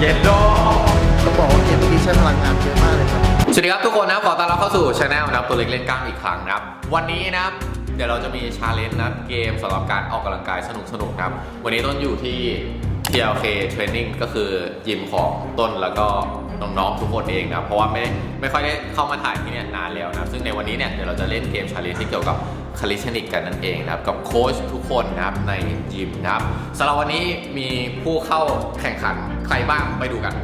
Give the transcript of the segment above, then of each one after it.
เย็นโดต้องบอกว่าเกมเมื่อกี้ใช้พลังงานเยอะมากเลยครับ สวัสดีครับทุกคนนะขอต้อนรับเข้าสู่ช anel นะครับตัวเล็กเล่นกล้ามอีกครั้งนะครับ วันนี้นะครับ เดี๋ยวเราจะมีชาเลนจ์นะครับเกมสำหรับการออกกำลังกายสนุกๆนะครับ วันนี้ต้นอยู่ที่ TLK Training ก็คือยิมของต้นแล้วก็น้องๆทุกคนเองนะครับเพราะว่าไม่ไม่ค่อยได้เข้ามาถ่ายที่เนี่ยนานแล้วนะครับซึ่งในวันนี้เนี่ยเดี๋ยวเราจะเล่นเกมชาเลนจ์ที่เกี่ยวกับ คาลิชนิกกันนั่นเองนะครับ กับโค้ชทุกคนนะครับในยิมนะครับสำหรับวันนี้มีผู้เข้าแข่งขันใครบ้างไปดูกัน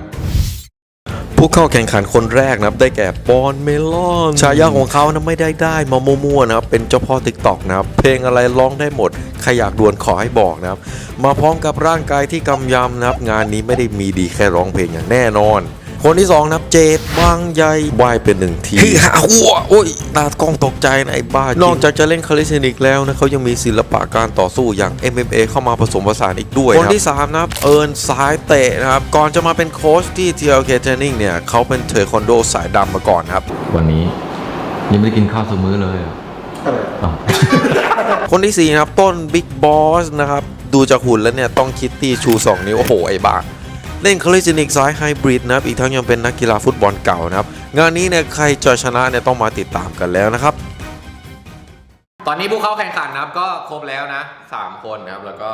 ผู้เข้าแข่งขันคนแรกนะครับได้แก่ปอนเมลอนฉายาของเขานะไม่ได้ได้มามั่วๆนะครับเป็นเจ้าพ่อติ๊กตอกนะครับเพลงอะไรร้องได้หมดใครอยากดวลขอให้บอกนะครับมาพร้อมกับร่างกายที่กำยำนะครับงานนี้ไม่ได้มีดีแค่ร้องเพลงอย่างแน่นอน คนที่สองนะครับเจดบางใยว่ายเป็นหนึ่งทีคือหาหัวโอ้ยตากล้องตกใจนะไอ้บ้านอกจากจะเล่นคาลิสเทนิกแล้วนะเขายังมีศิลปะการต่อสู้อย่าง MMA เข้ามาผสมผสานอีกด้วยคนที่ 3 นะครับ เอิญสายเตะนะครับ ก่อนจะมาเป็นโค้ชที่ TLK Training เนี่ยเขาเป็นเทควันโดสายดำมาก่อนครับ วันนี้ยังไม่ได้กินข้าวสักมื้อเลยอะอ้าวคนที่4นะครับต้นบิ๊กบอสนะครับ ดูจากหุ่นแล้วเนี่ยต้องคิดที่ชู 2 นิ้ว โอ้โห ไอ้บ้า เล่นคาลิสเทนิกสายไฮบริดนะครับ อีกทั้งยังเป็นนักกีฬาฟุตบอลเก่านะครับ งานนี้เนี่ยใครจะชนะเนี่ยต้องมาติดตามกันแล้วนะครับ ตอนนี้ผู้เข้าแข่งขันนะครับก็ครบแล้วนะสามคนนะครับ แล้วก็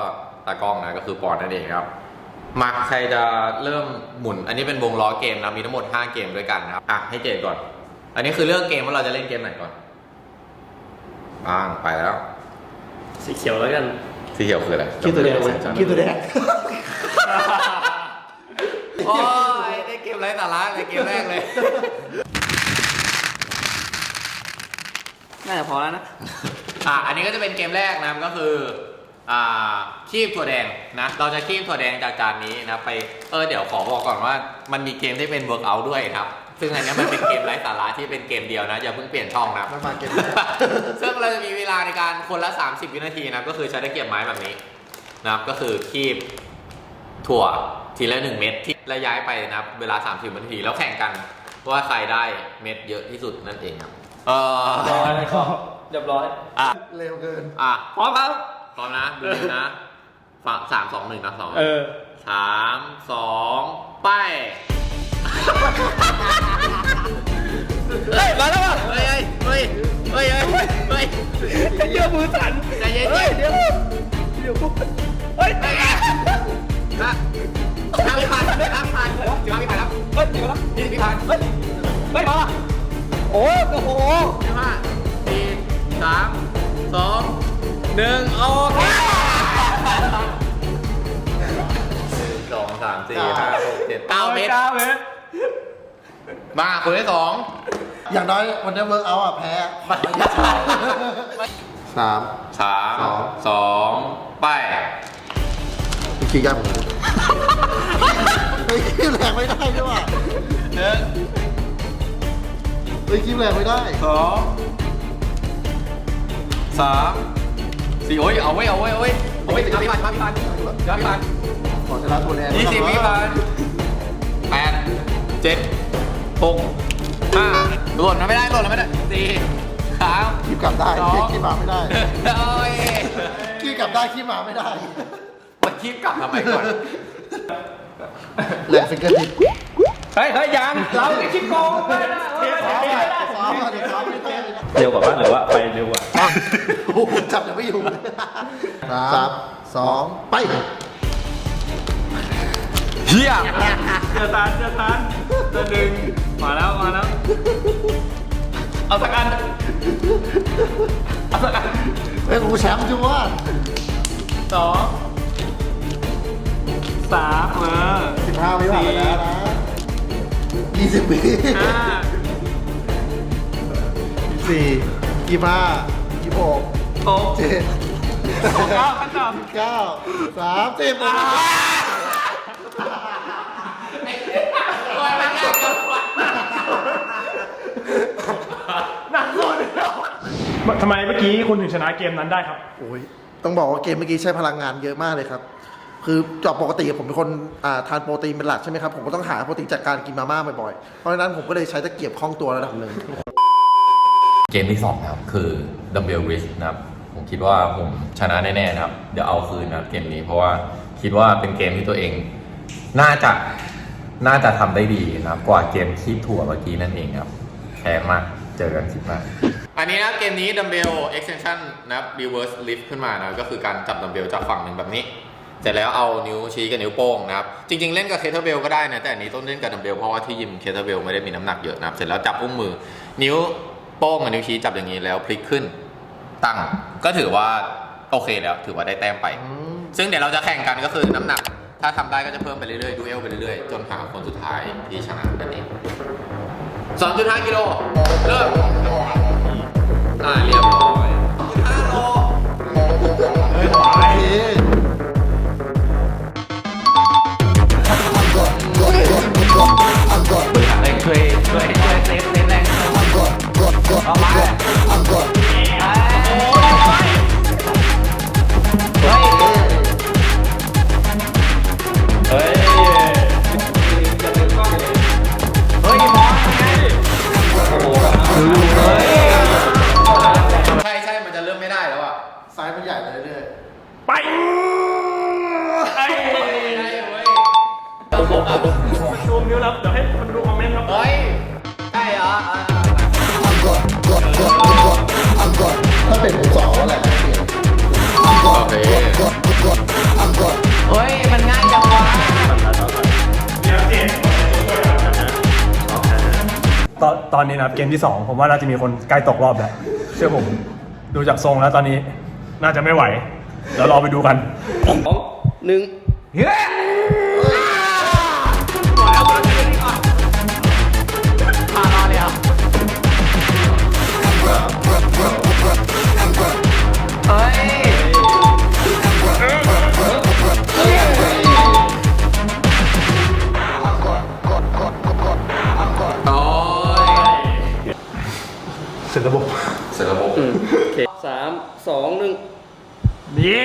ตากล้องนะก็คือปอนนั่นเองครับ มาใครจะเริ่มหมุน อันนี้เป็นวงล้อเกมนะมีทั้งหมด 5 เกมด้วยกันนะครับ อะให้เจดก่อน อันนี้คือเลือกเกมว่าเราจะเล่นเกมไหนก่อนบ้างไปแล้ว สีเขียวแล้วกัน สีเขียวคืออะไรคิดตัวแดงคิดตัวแดง โอ้ยได้เกมไร้สาระเลยเกมแรกเลย น่าจะพอแล้วนะ อะอันนี้ก็จะเป็นเกมแรกนะครับก็คืออ่าคีบถั่วแดงนะ เราจะคีบถั่วแดงจากจานนี้นะครับไปเออเดี๋ยวขอบอกก่อนว่ามันมีเกมที่เป็นเวิร์กอัด้วยนะครับ ซึ่งอันเนี้ยมันเป็นเกมไร้สาระที่เป็นเกมเดียวนะ อย่าเพิ่งเปลี่ยนช่องนะไม่มาเกมซึ่งเราจะมีเวลาในการคนละ 30 วินาทีนะครับก็คือใช้ตะเกียบไม้แบบนี้นะครับก็คือคีบถั่ว ทีละหนึ่งเม็ดที่ระย้ายไปนะครับเวลา 30วินาทีแล้วแข่งกันว่าใครได้เม็ดเยอะที่สุดนั่นเองครับเออร้อยก็เรียบร้อยอะเร็วเกินอะพร้อมครับพร้อมนะดูนิ้วนะฝั่งสามสองหนึ่งนะสองเออสามสองไปเฮ้ยมาแล้วว่ะเฮ้ยเฮ้ยเฮ้ยเฮ้ยเฮ้ยเฮ้ยเยื่อมือสั่นใจเย็นๆเฮ้ยเดี๋ยวเดี๋ยวเฮ้ยนะ ห้าพิพันธ์ห้าพิพันธ์สิบห้าพิพันธ์ครับเฮ้ยเดี๋ยวนะยี่สิบพิพันธ์เฮ้ยเฮ้ยมาโอ้โอ้โหสิบห้าสี่สามสองหนึ่งโอเคสองสามสี่ห้าหกเจ็ดเก้าเมตรเก้าเมตรมาคนที่สองอย่างน้อยวันนี้เวิร์กเอาท์อะแพ้สามสามสองไปคิดยากเห มือนกันเฮ้ยคิดแรงไม่ได้ด้วยว่ะหนึ่งเฮ้ยคิดแรงไม่ได้ สองสามสี่โอ้ยเอาไว้เอาไว้เอาไว้เอาไว้สิบห้าพิพันธ์สิบห้าพิพันธ์สิบห้าพิพันธ์ขอชนะตัวแดงยี่สิบพิพันธ์แปดเจ็ดหกห้าหล่นนะไม่ได้หล่นนะไม่ได้สี่สามคิดกลับได้สองคิดมาไม่ได้โอ้ยคิดกลับได้คิดมาไม่ได้มันคีบกลับทำไมก่อน แรงฟิงเกอร์ทิปเฮ้ยเฮ้ยยังเราไม่คิดโกงไม่ได้เฮ้ยซ้อมไม่อะได้ซ้อมอะเดี๋ยวซ้อมไม่ได้เลยนะเร็วกว่าบ้านหรือว่าไปเร็วกว่าโอ้โหจับยังไม่อยู่สามสองไปเฮียเจอทานเจอทานเจอหนึ่งมาแล้วมาแล้ว เอาสักอันเอาสักอันเฮ้ยกูแชมป์จังวะสอง สามเออสิบห้าไม่ผ่านแล้วนะยี่สิบปีห้าสี่ยี่ห้ายี่หกหกเจ็ดเก้าขั้นต่ำเก้าสามสิบทำไมเมื่อกี้คุณถึงชนะเกมนั้นได้ครับ โอ้ยต้องบอกว่าเกมเมื่อกี้ใช้พลังงานเยอะมากเลยครับ คือจากปกติผมเป็นคนอ่าทานโปรตีนเป็นหลักใช่ไหมครับ ผมก็ต้องหาโปรตีนจากการกินมาม่าบ่อยๆ เพราะฉะนั้นผมก็เลยใช้ตะเกียบคล่องตัวระดับหนึ่ง เกมที่สองนะครับคือ Dumbbell Risk นะครับ ผมคิดว่าผมชนะแน่ๆนะครับ เดี๋ยวเอาคืนนะครับเกมนี้เพราะว่าคิดว่าเป็นเกมที่ตัวเอง น่าจะน่าจะทำได้ดีนะครับ กว่าเกมคีบถั่วเมื่อกี้นั่นเองครับแพ้มากเจอกันคลิปหน้า อันนี้นะเกมนี้ดัมเบล extension นะครับ reverse lift ขึ้นมานะก็คือการจับดัมเบลจากฝั่งหนึ่งแบบนี้ เสร็จแล้วเอานิ้วชี้กับนิ้วโป้งนะครับ จริง ๆ เล่นกับเคเทอร์เบลก็ได้นะ แต่อันนี้ต้องเล่นกับดัมเบลเพราะว่าที่ยิมเคเทอร์เบลไม่ได้มีน้ำหนักเยอะนะครับ เสร็จแล้วจับอุ้งมือ นิ้วโป้งกับนิ้วชี้จับอย่างนี้แล้วพลิกขึ้น ตั้ง ก็ถือว่าโอเคแล้ว ถือว่าได้แต้มไป ซึ่งเดี๋ยวเราจะแข่งกันก็คือน้ำหนัก ถ้าทำได้ก็จะเพิ่มไปเรื่อยๆ ดูเอลไปเรื่อยๆ จนหาคนสุดท้ายที่ชนะนั่นเอง2.5กิโล เริ่มอ่าเรียบร้อย2.5โล ใตอนตอนนี้นะครับเกมที่ 2 ผมว่าน่าจะมีคนใกล้ตกรอบแล้วเชื่อผมดูจากทรงแล้วตอนนี้น่าจะไม่ไหวเดี๋ยวรอไปดูกันโเสร็จระบบ เสร็จระบบสามสองหนึ่ง เย้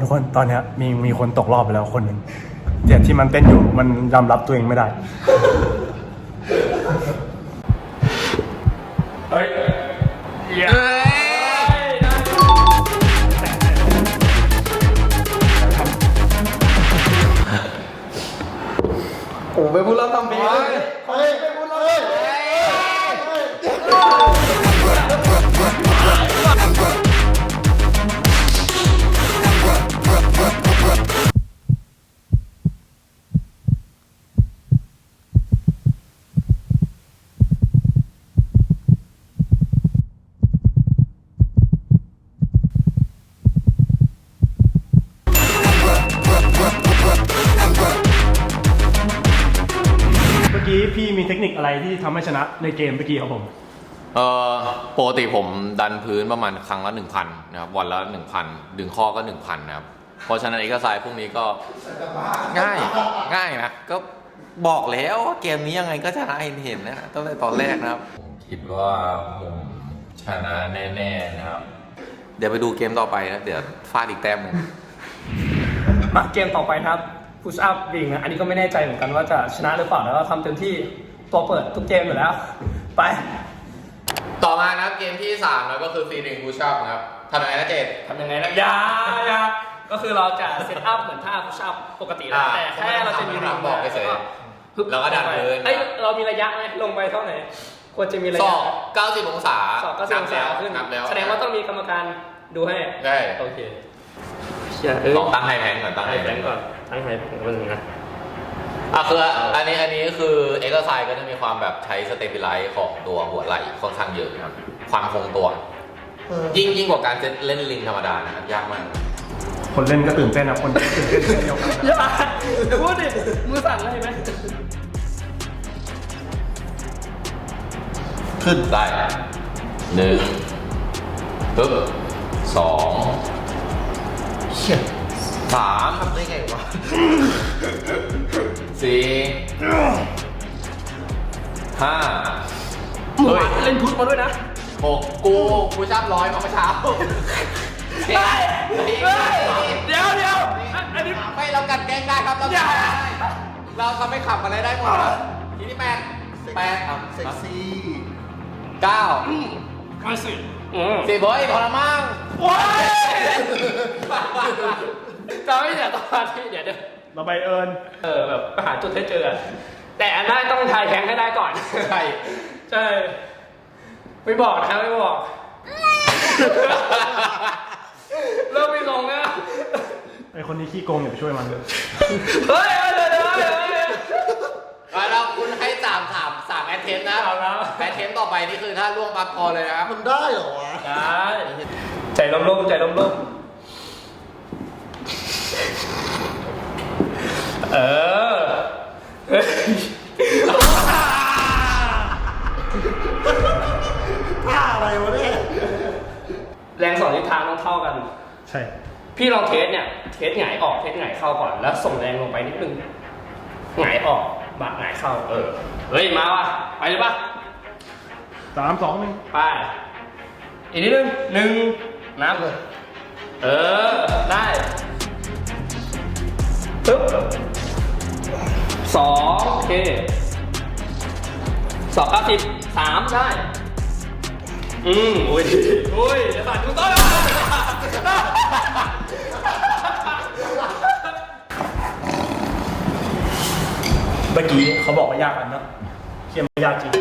ทุกคนทุกคนตอนเนี้ยมีมีคนตกรอบไปแล้วคนหนึ่งเดี๋ยวที่มันเต้นอยู่มันยอมรับตัวเองไม่ได้ เฮ้ยเย้ผมไปพูดแล้วทำดีเลยเฮ้ยไป ไรที่ทำให้ชนะในเกมเมื่อกี้ครับผม เออปกติผมดันพื้นประมาณครั้งละ1,000นะครับวันละ1,000 ดึงข้อก็ 1,000นะครับเพราะฉะนั้นเอกสารพวกนี้ก็ง่ายง่ายนะก็บอกแล้วว่าเกมนี้ยังไงก็ชนะเห็นเห็นนะตั้งแต่ตอนแรกนะครับผมคิดว่าผมชนะแน่ๆนะครับ เดี๋ยวไปดูเกมต่อไปนะเดี๋ยวฟาดอีกแต้มหนึงมาเกมต่อไปครับ push up วิ่งนะอันนี้ก็ไม่แน่ใจเหมือนกันว่าจะชนะหรือเปล่าแล้วก็ทำเต็มที่ ตัวเปิดทุกเกมอยู่แล้ว ไป ต่อมานะครับเกมที่3แล้วก็คือฟรีดิงบูชอปนะครับทำยังไงนะเจด ทำยังไงนะอยาอยาก็คือเราจะเซตอัพเหมือนท่า push up ปกติแหละอ่าแต่แค่เราจะมีผมบอกเฉยๆฮึบแล้วก็ดันพื้น เอ้ยเรามีระยะไหมลงไปเท่าไหร่ควรจะมีระศยะอก90 องศาสองก็สิบองศาขึ้นนับแล้วแสดงว่าต้องมีกรรมการดูให้ ได้โอเคเชียเอ้ยลองตั้งไฮแพนก่อนตั้งไฮให้แพแบนงก์ก่ก่ออนนตั้งไฮแบงก์มันงนะ อะคืออันนี้อันนี้คือเอ็กซ์ไซส์ก็จะมีความแบบใช้สเตปิไลซ์ของตัวหัวไหล่ค่อนข้างเยอะครับ ความคงตัวยิ่งยิ่งกว่าการเล่นลิงธรรมดานะครับยากมาก คนเล่นก็ตื่นเต้นนะคนตื่นเต้นเช่นเดียวกันอย่าอย่าพูดดิมือสั่นเลยเห็นไหมขึ้นได้หนึ่งปึ๊บสองเชี่ยสามทำได้ไงวะ สี่ห้าหมูเล่นพุทมาด้วยนะหกกูกูชับร้อยมาเมื่อเช้าเฮ้ยเดี๋ยวเดี๋ยวอันนี้ไม่เรากันแกล้งได้ครับเราทำได้เราทำให้ขับอะไรได้หมดครับทีนี้แปดแปดครับเซ็กซี่เก้ามาสิสิบเฮ้ยพอละมั้งว้ายจะไม่เดี๋ยวตอนที่เดี๋ยวเดี๋ยว เราไปเอิญเออแบบไปหาจุดให้เจอ แต่อันนั้นต้องทายแทงให้ได้ก่อน ใช่ ใช่ ไม่บอกนะครับไม่บอก เริ่มไม่ลงนะไอคนนี้ขี้โกงอย่าไปช่วยมันเฮ้ยเฮ้ยเฮ้ยเฮ้ยเฮ้ย เอาเราคุณให้สามถามสามแอทเทมนะเอาแล้ว แอทเทมต่อไปนี่คือถ้าล่วงปั๊บพอเลยนะครับมันได้เหรอวะได้ใจร่มๆใจร่มๆ เออเฮ้ยท่าอะไรวะเนี่ยแรงสองทิศทางต้องเท่ากัน ใช่ พี่ลองเทสเนี่ย เทสหงายออก เทสหงายเข้าก่อน แล้วส่งแรงลงไปนิดนึงหงายออกบาดหงายเข้า เออ เฮ้ย มาว่ะไปเลยปะสามสองหนึ่งไป อีกนิดนึงหนึ่งนับเออ ได้ปึ๊บ สองโอเคสองเก้าสิบสามได้ อืมโอ้ยโอ้ยจะตัดกูต้นเมื่อกี้เขาบอกว่ายากกันเนอะเคียมยากจริง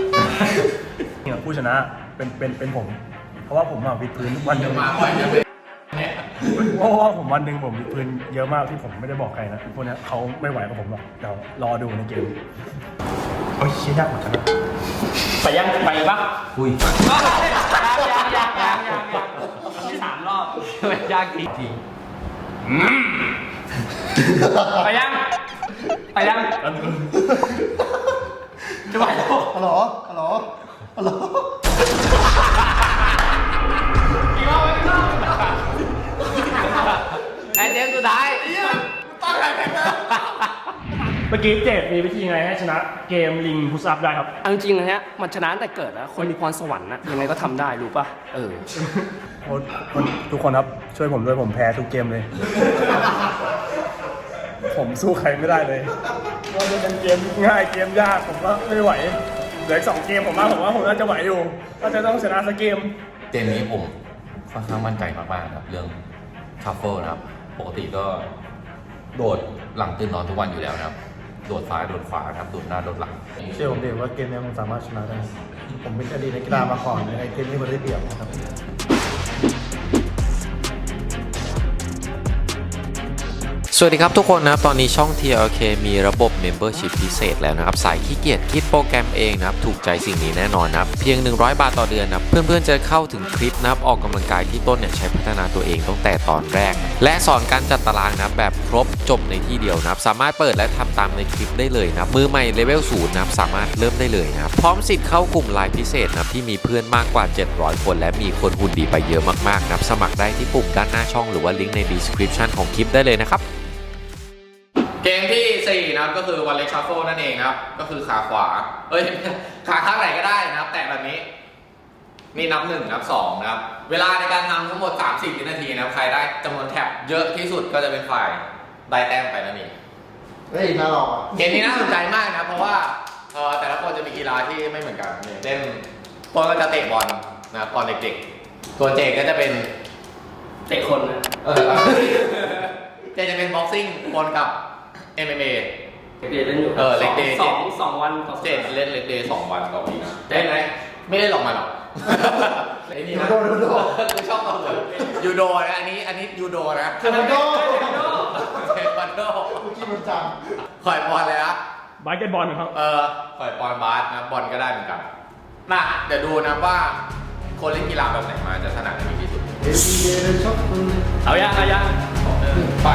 เนี่ยผู้ชนะเป็นเป็นเป็นผม เพราะว่าผมอะวิดพื้นวันหนึ่งมาบ่อยจะ เป็นเพราะว่าผมวันหนึ่งผมวิดพื้นเยอะมากที่ผมไม่ได้บอกใครนะพวกเนี้ยเขาไม่ไหวกับผมหรอกเดี๋ยวรอดูในเกมโอ้ยเชี่ยยากเหมือนกันนะไปยังไปปะอุ้ยยังยังยังยังยังที่สามรอบยากจริงไปยังไปยังจะไปแล้วฮัลโหลฮัลโหลฮัลโหล แอทเทมสุดท้ายเมื่อกี้เจดมีวิธีไงให้ชนะเกมลิงพุชอัพได้ครับ เอาจริงๆนะฮะมันชนะตั้งแต่เกิดแล้วคนมีพรสวรรค์นะยังไงก็ทำได้รู้ป่ะ เออ โอ้คนทุกคนครับ ช่วยผมด้วยผมแพ้ทุกเกมเลย ผมสู้ใครไม่ได้เลยว่าจะเป็นเกมง่ายเกมยากผมก็ไม่ไหวเหลืออีกสองเกมผมว่าผมว่าผมน่าจะไหวอยู่ก็จะต้องชนะสักเกม เกมนี้ผมค่อนข้างมั่นใจมากๆครับ เรื่องทัฟเฟิลนะครับ ปกติก็โดดหลังตื่นนอนทุกวันอยู่แล้วนะครับ โดดซ้ายโดดขวานะครับ โดดหน้าโดดหลัง เชื่อผมดิว่าเกมนี้มันสามารถชนะได้ ผมเป็นอดีตนักกีฬามาก่อนในเกมนี้มันได้เปรียบนะครับสวัสดีครับทุกคนนะครับ ตอนนี้ช่อง TLK มีระบบ Membership พิเศษแล้วนะครับ สายขี้เกียจคิดโปรแกรมเองนะครับถูกใจสิ่งนี้แน่นอนนะครับเพียง 100 บาทต่อเดือนนะเพื่อนๆจะเข้าถึงคลิปนะครับออกกำลังกายที่ต้นเนี่ยใช้พัฒนาตัวเองตั้งแต่ตอนแรก และสอนการจัดตารางนะแบบครบจบในที่เดียวนะครับสามารถเปิดและทำตามในคลิปได้เลยนะมือใหม่เลเวลศูนย์นะครับสามารถเริ่มได้เลยนะครับพร้อมสิทธิ์เข้ากลุ่มไลน์พิเศษนะครับที่มีเพื่อนมากกว่า 700 คน และมีคนหุ่นดีไปเยอะมากๆนะครับสมัครได้ที่ปุ่มด้านหน้าช่องหรือว่าลิงก์ใน description ของคลิปได้เลยนะครับเกมที่ นะครับก็คือวันเล็กชัฟเฟิลนั่นเองครับ ก็คือขาขวา เอ้ย ขาข้างไหนก็ได้นะครับ แต่แบบนี้ นี่นับหนึ่งนับสองนะครับ เวลาในการทำทั้งหมด 30วินาทีนะครับ ใครได้จำนวนแท็บเยอะที่สุดก็จะเป็นฝ่ายได้แต้มไปนั่นเองเฮ้ยน่าลองอะเกมนี้น่าสนใจมากนะเพราะว่าเอ่อแต่ละคนจะมีกีฬาที่ไม่เหมือนกันอย่างเช่นปอนก็จะเตะบอลนะครับตอนเด็กๆ ตัวเจก็จะเป็นเตะคนนะ เออเจจะเป็นบ็อกซิ่งปนกับ MMA เรียนเล่นอยู่เออเล็กเดย์ สองสองวันต่อสัปเจดาห์เล่นเล็กเดย์สองวันต่อปีนะได้ไหมไม่ได้หลอกมาหรอกไอ้นี่นะยูโดยูโดคือชอบเอาเลยยูโดนะอันนี้อันนี้ยูโดนะเทควันโดเทควันโดเมื่อกี้มันจคอยบอลเลยนะ บาสเกตบอลครับ เออปล่อยบอลบาสนะบอลก็ได้เหมือนกันน่ะเดี๋ยวดูนะว่า คนเล่นกีฬาแบบไหนมาจะถนัดในที่สุดำเอซีเอชอบปืนเอายังเอายัง ไป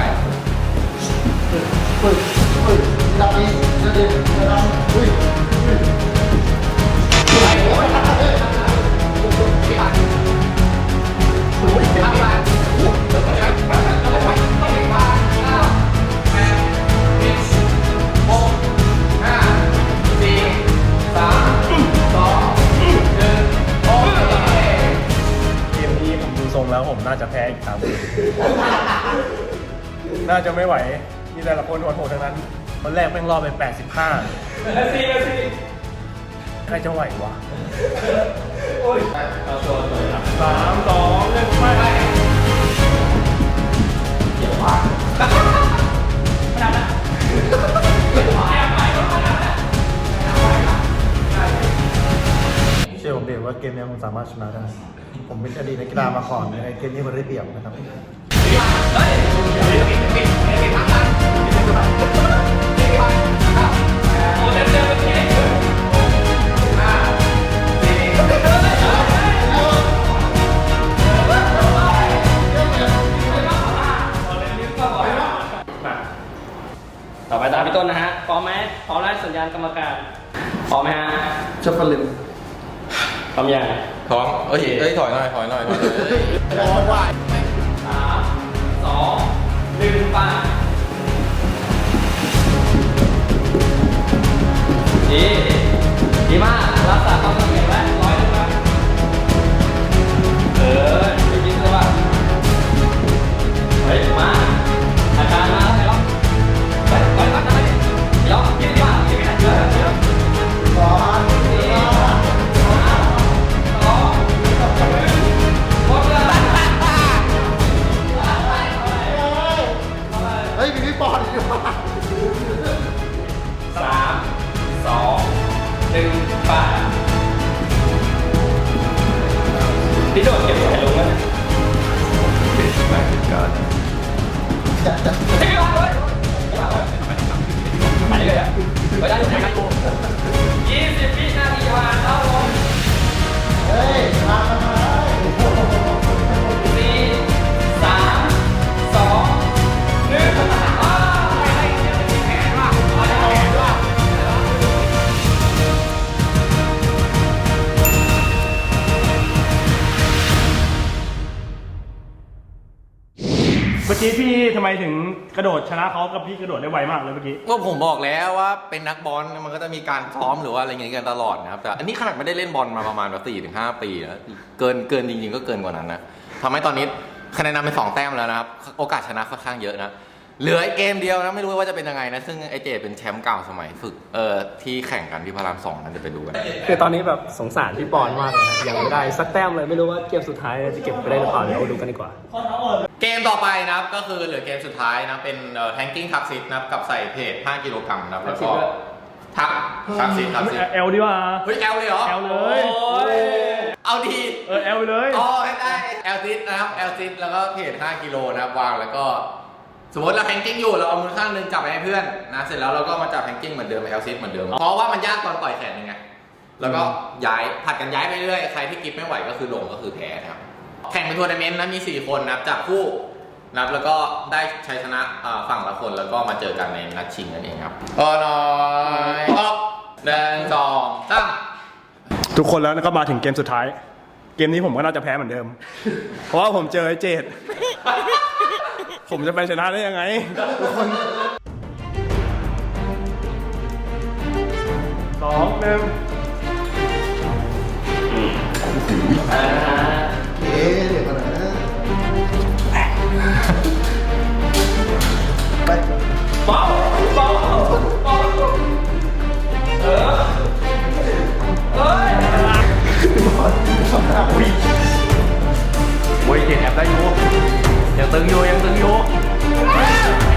ปืน ปืนดำ คนแรกแม่งรอดไป 85เมสซี่เมสซี่ใครจะไหววะโอ้ยเอาตัวตัวครับสามสองหนึ่งไปเดี๋ยวว่าเชื่อผมเด็ว่าเกมนี้ผมสามารถชนะได้ ผมเป็นอดีตนักกีฬามาก่อนในเกมนี้มันได้เปรียบนะครับ พี่ต้นนะฮะพร้อมไหมพร้อมแล้วสัญญาณกรรมการพร้อมไหมฮะเชฟฟลินพร้อมยังพร้อมเอ้ยเอ้ยถอยหน่อยถอยหน่อยถอยหน่อยสามสองหนึ่งไปดีดีมากรักษา กระโดดชนะเขากับพี่กระโดดได้ไวมากเลยเมื่อกี้ ก็ผมบอกแล้วว่าเป็นนักบอลมันก็จะมีการซ้อมหรือว่าอะไรอย่างเงี้ยกันตลอดนะครับแต่อันนี้ขนาดไม่ได้เล่นบอลมาประมาณแบบสี่ถึงห้าปีนะเกินเกินจริง ๆ ก็เกินกว่านั้นนะทำให้ตอนนี้คะแนนนำเป็นสองแต้มแล้วนะครับโอกาสชนะค่อนข้างเยอะนะเหลืออีกเกมเดียวนะไม่รู้ว่าจะเป็นยังไงนะซึ่งไอเจเป็นแชมป์เก่าสมัยฝึกเอ่อที่แข่งกันที่พระรามสองนั่นจะไปดูกัน คือตอนนี้แบบสงสารพี่ปอนมากเลยนะยังไม่ได้สักแต้มเลยไม่รู้ว่าเกมสุดท้ายจะเก็บไปได้หรือเปล่าเดี๋ยวเราดูกันดีกว่าเกม ต่อไปนะครับก็คือเหลือเกมสุดท้ายนะเป็นแทงกิ้งทักซิตนะครับกับใส่เพจ5กิโลกรัมนะครับแล้วก็ทักทักซิตทักซิตเอลดีกว่าเฮ้ยแอลเลยเหรอแอลเลยโอ้ยเอาดีเออเอลไปเลยอ๋อได้แอลซิตนะครับแอลซิตแล้วก็เพจ5กิโลนะครับวางแล้วก็สมมติเราแฮงกิ้งอยู่เราเอามือข้างหนึงจับไปให้เพื่อนนะเสร็จแล้วเราก็มาจับแฮงกิ้งเหมือนเดิมแอลซิตเหมือนเดิมเพราะว่ามันยากตอนปล่อยแขนยังไงแล้วก็ย้ายผัดกันย้ายไปเรื่อยใครที่กิฟไม่ไหวก็คือลงก็คือแพ้นะครับแข่งเป็นทัวร์นาเมนต์นะมี 4 คนนะครับจับคู่ นะครับแล้วก็ได้ชัยชนะอ่าฝั่งละคนแล้วก็มาเจอกันในนัดชิงนั่นเองครับโอ้น้อยออกหนึ่งสองสามทุกคนแล้วก็มาถึงเกมสุดท้าย เกมนี้ผมก็น่าจะแพ้เหมือนเดิม เพราะว่าผมเจอไอ้เจดผมจะไปชนะได้ยังไง ทุกคนสองหนึ่ง ไปเบาเบาเบาเออเอ้ยโอ้ยเจ็ดแอบได้อยู่ยังตึงอยู่ยังตึงอยู่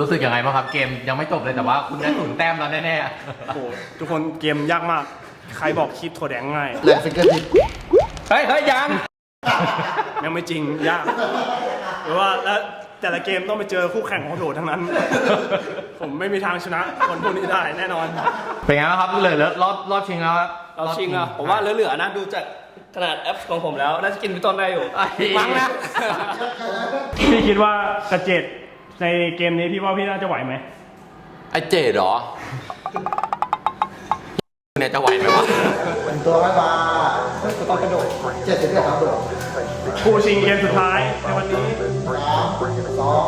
รู้สึกยังไงบ้างครับ เกมยังไม่จบเลยแต่ว่าคุณได้ศูนย์แต้มแล้วแน่ๆโอ้โหทุกคนเกมยากมาก ใครบอกคิดถั่วแดงง่าย แหลกฟิงเกอร์ทิปเฮ้ยเฮ้ยยัง ยังไม่จริงยากหรือว่าแล้วแต่ละเกมต้องไปเจอคู่แข่งของโถทั้งนั้น ผมไม่มีทางชนะคนพวกนี้ได้แน่นอน เป็นไงบ้างครับเหลือรอบรอบชิงแล้วครับเราชิงอะผมว่าเหลือๆนะดูจากขนาดแอปของผมแล้ว น่าจะกินพี่ต้นได้อยู่ มั้งนะ พี่คิดว่ากระเจ็ด ในเกมนี้พี่ว่าพี่น่าจะไหวไหมไอเจดเหรอ เนี่ยจะไหวไหมวะ เป็นตัวไม่มาต้องกระโดดเจ็ดสิบเอ็ดครับโดดคู่ชิงเกมสุดท้ายในวันนี้สามสอง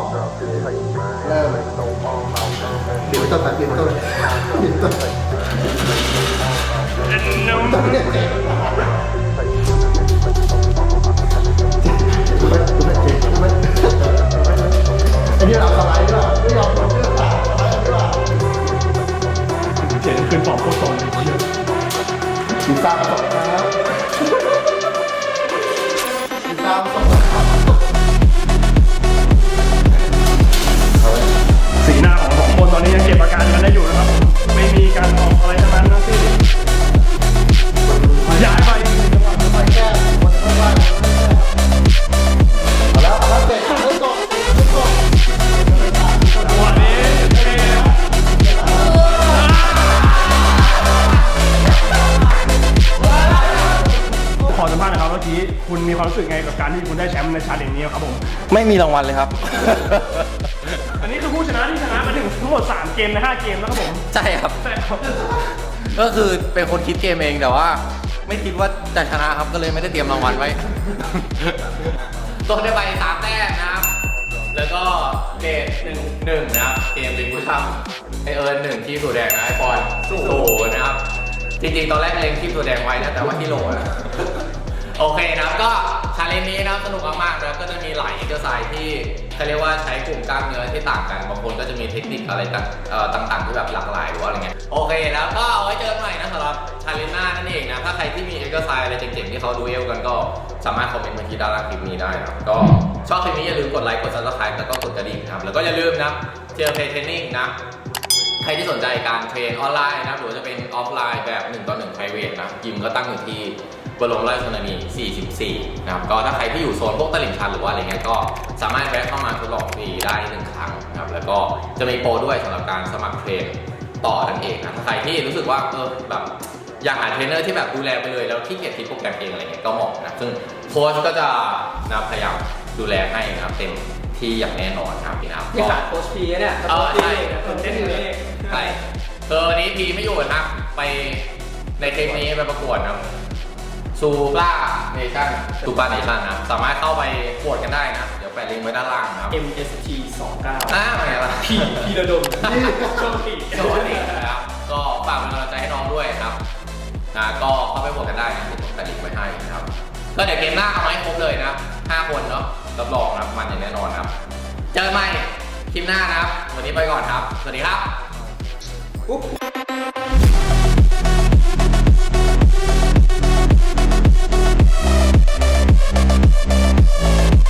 เริ่มเดี๋ยวต้นแบบเดี๋ยวต้นเดี๋ยวต้นต้นเนี่ยเไอ้นี่เราสไลด์ด้วยไม่ยอมลงเรื่องต่างสไลด์ด้วยเจ็ดขึ้นฟอร์มโคตรตรงเลยติดตามสอครับติดตามสองครับสีหน้าของสองคนตอนนี้ยังเก็บอาการกันได้อยู่นะครับ ไม่มีการออกอะไรทั้งนั้นทั้งสิ้นย้ายไป ที่คุณได้แชมป์ในชาเลนจ์นี้ครับผม ไม่มีรางวัลเลยครับ อันนี้คือผู้ชนะที่ชนะมาถึงทั้งหมด 3 เกมใน5เกมแล้วครับผมใช่ครับใช่ครับก็คือเป็นคนคิดเกมเองแต่ว่า ไม่คิดว่าจะชนะครับก็เลยไม่ได้เตรียมรางวัลไว้ ตัวได้ไปสามแต้มนะครับ แล้วก็เกรดหนึ่งหนึ่งนะครับเกมเป็นผู้ทำไอเอิญหนึ่งที่สูแดงนะไอปอนสูนะครับ จริงๆ ตอนแรกเล็งที่ตัวแดงไว้นะแต่ว่าที่โหลนะ โอเคนะครับก็ชาเลนจ์นี้นะครับสนุกมากๆนะครับก็จะมีหลายเอ็กซ์ไซส์ที่เขาเรียกว่าใช้กลุ่มกล้ามเนื้อที่ต่างกันบางคนก็จะมีเทคนิคอะไรต่างต่างๆที่แบบหลากหลายหรือว่าอะไรเงี้ยโอเคแล้วก็เอาไว้เจอกันใหม่นะสำหรับชาเลนจ์หน้านั่นเองนะถ้าใครที่มีเอ็กซ์ไซส์อะไรเจ๋งๆที่เขาดูเอลกันก็สามารถคอมเมนต์มาที่ด้านล่างคลิปนี้ได้นะครับก็ชอบคลิปนี้อย่าลืมกดไลค์กดซับสไครต์แล้วก็กดกระดิ่งนะครับแล้วก็อย่าลืมนะเจอเพย์เทรนนิ่งนะใครที่สนใจการเทรนออนไลน์นะหรือจะเป็นออฟไลน์แบบ1ต่อ1 private นะยิมก็ตั้งอยู่ที่ บรมราชชนนี 44 นะครับ ก็ถ้าใครที่อยู่โซนพวกตลิ่งชันหรือว่าอะไรเงี้ยก็สามารถแวะเข้ามาทดลองฟรีได้หนึ่งครั้งนะครับ แล้วก็จะมีโปรด้วยสำหรับการสมัครเทรนต่อนั่นเองนะถ้าใครที่รู้สึกว่าเออแบบอยากหาเทรนเนอร์ที่แบบดูแลไปเลยแล้วขี้เกียจคิดโปรแกรมเองอะไรเงี้ยก็เหมาะนะครับซึ่งโค้ชก็จะนะพยายามดูแลให้นะครับเต็มที่อย่างแน่นอนนะครับพี่นะครับนี่ก็ขาดโค้ชพีนะเนี่ยเออใช่โค้ชพีเต้นอยู่นี่ใช่เออวันนี้พีไม่อยู่นะครับไปในเทปนี้ไปประกวดนะครับ ซูปราเนชั่นซูปราเนชั่นนะครับสามารถเข้าไปโหวตกันได้นะ เดี๋ยวแปะลิงก์ไว้ด้านล่างนะครับ MST 29อ่าเป็นไงล่ะพีพีระดมโชคดีสวัสดีนะครับก็ฝากเป็นกำลังใจให้น้องด้วยนะครับนะก็เข้าไปโหวตกันได้นะเดี๋ยวผมแปะลิงก์ไว้ให้นะครับ ก็เดี๋ยวเกมหน้าเอามาให้ครบเลยนะครับห้าคนเนาะรับรองนะครับมันอย่างแน่นอนครับ เจอกันใหม่คลิปหน้านะครับ วันนี้ไปก่อนครับ สวัสดีครับ